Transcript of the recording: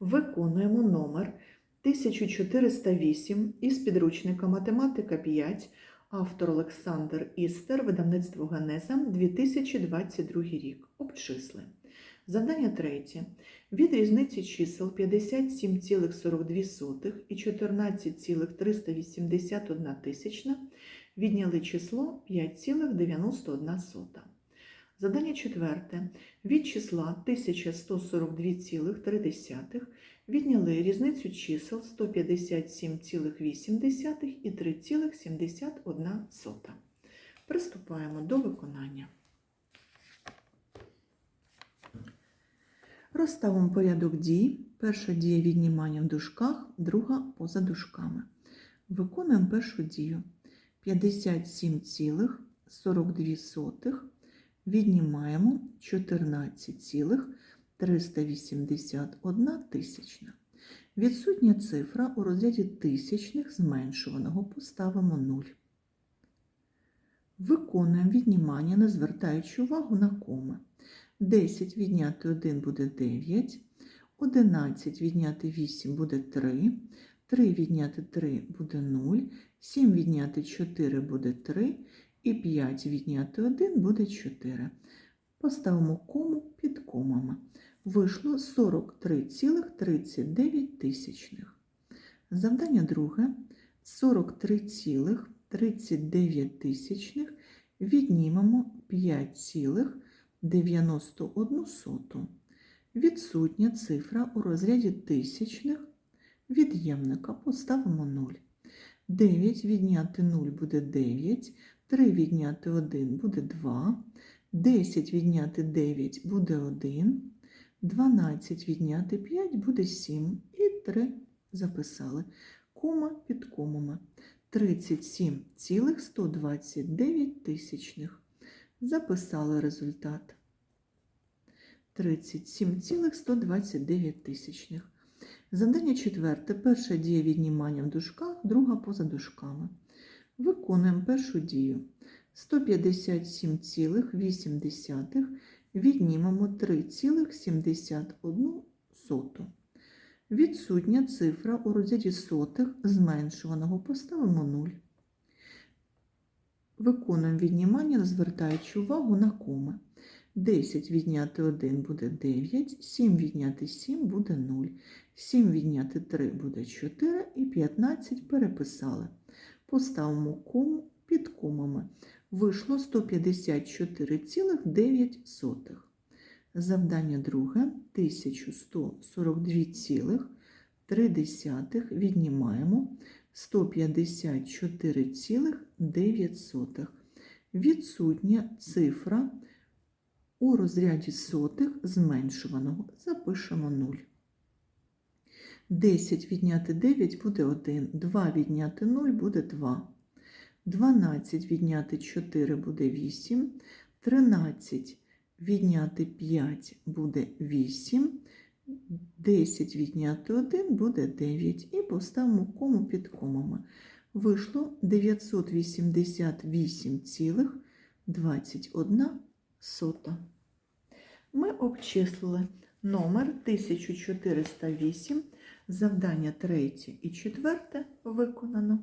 Виконуємо номер 1408 із підручника Математика 5, автор Олександр Істер, видавництво Генеза, 2022 рік. Обчисли. Завдання третє. Від різниці чисел 57,42 і 14,381 тисячна відняли число 5,91. Завдання четверте. Від числа 1142,3 відняли різницю чисел 157,8 і 3,71. Приступаємо до виконання. Розставимо порядок дій. Перша дія віднімання в дужках, друга поза дужками. Виконуємо першу дію. 57,42 віднімаємо 14,381 тисячна. Відсутня цифра у розряді тисячних зменшуваного поставимо 0. Виконуємо віднімання, не звертаючи увагу на коми. 10 відняти 1 буде 9, 11 відняти 8 буде 3, 3 відняти 3 буде 0, 7 відняти 4 буде 3 і 5 відняти 1 буде 4. Поставимо кому під комами. Вийшло 43,39 тисячних. Завдання друге 43,39 тисячних віднімемо 5,91. Відсутня цифра у розряді тисячних від'ємника поставимо 0. 9 відняти 0 буде 9, 3 відняти 1 буде 2, 10 відняти 9 буде 1, 12 відняти 5 буде 7 і 3 записали. Кома під комами. 37,129 тисячних. Записали результат. 37,129 тисячних. Завдання четверте. Перша дія віднімання в дужках, друга поза дужками. Виконуємо першу дію. 157,8 віднімемо 3,71. Відсутня цифра у розряді сотих зменшуваного поставимо 0. Виконуємо віднімання, звертаючи увагу на коми. 10 відняти 1 буде 9, 7 відняти 7 буде 0, 7 відняти 3 буде 4 і 15 переписали. Поставимо кому під комами. Вийшло 154,9. Завдання друге 1142,3 віднімаємо 154,9. Відсутня цифра у розряді сотих зменшуваного запишемо 0. 10 відняти 9 буде 1, 2 відняти 0 буде 2. 12 відняти 4 буде 8, 13 відняти 5 буде 8, 10 відняти 1 буде 9 і поставимо кому під комами. Вийшло 988,21 сота. Ми обчислили номер 1408, завдання третє і четверте виконано.